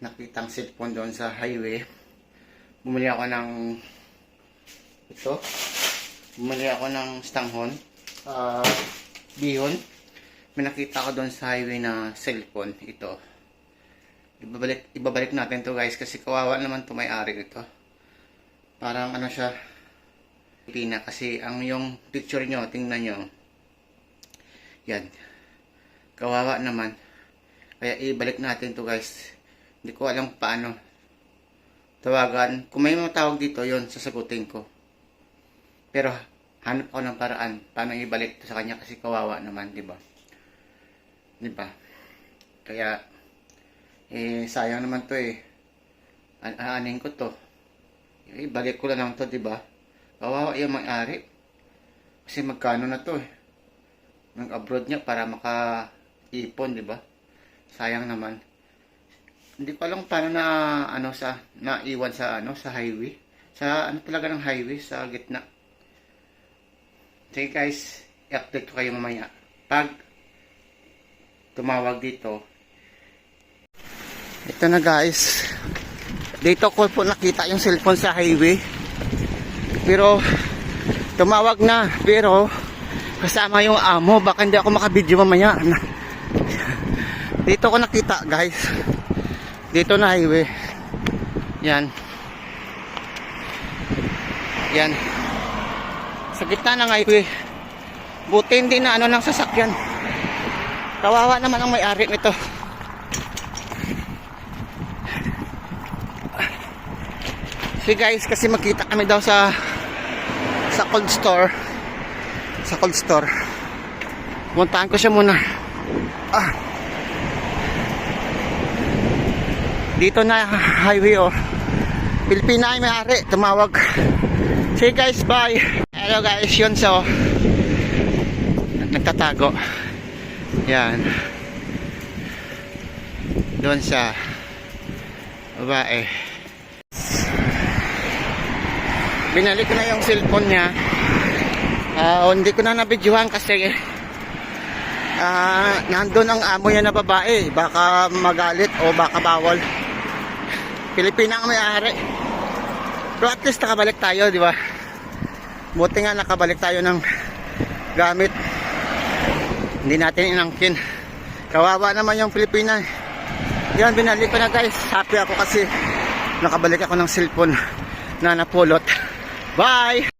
nakitang cellphone doon sa highway. Bumili ako ng ito. Bumili ako ng stanghon. ah bihon. May nakita ko doon sa highway na cellphone. Ito. Ibabalik, ibabalik natin to guys kasi kawawa naman to may-ari nito. Parang ano siya, Pina kasi ang yung picture nyo, tingnan nyo. Yan. Kawawa naman. Kaya ibalik natin to guys. Hindi ko alam paano. Tawagan. Kung may mga tawag dito, yon sasagutin ko. Pero hanap ako ng paraan paano ibalik sa kanya kasi kawawa naman, di ba? Di ba? Kaya eh sayang naman to eh. An aanin ko to. Ibalik ko lang lang to, di ba? Kawawa yung may-ari. Kasi magkano na to eh. Nag-abroad niya para maka-ipon, di ba? Sayang naman. Hindi ko alam paano na ano sa naiwan sa ano sa highway. Sa ano talaga ng highway sa gitna. Sige guys, i-update ko kayo mamaya. Pag tumawag dito. Ito na guys. Dito ko po nakita yung cellphone sa highway. Pero tumawag na. Pero kasama yung amo. Baka hindi ako makabidyo mamaya. Dito ko nakita guys. Dito na highway. Yan. Yan. Sa gitna ng highway. Buti hindi na ano ng sasakyan. Kawawa naman ang may-ari nito. See guys, kasi makita kami daw sa sa cold store. Sa cold store. Puntahan ko siya muna. Ah. Dito na highway oh. Pilipina ay may-ari, tumawag. See guys, bye. Hello guys, yun so. Nagtatago. Yan. Doon sa babae. Binalik na yung cellphone niya. Ah, hindi ko na nabidyohan kasi ah, nandun ang amo niya na babae. Baka magalit o baka bawal. Pilipina ang may-ari. Pero at least nakabalik tayo, di ba? Buti nga nakabalik tayo ng gamit. Hindi natin inangkin. Kawawa naman yung Pilipina. Yan, binalik ko na guys. Happy ako kasi nakabalik ako ng cellphone na napulot. Bye!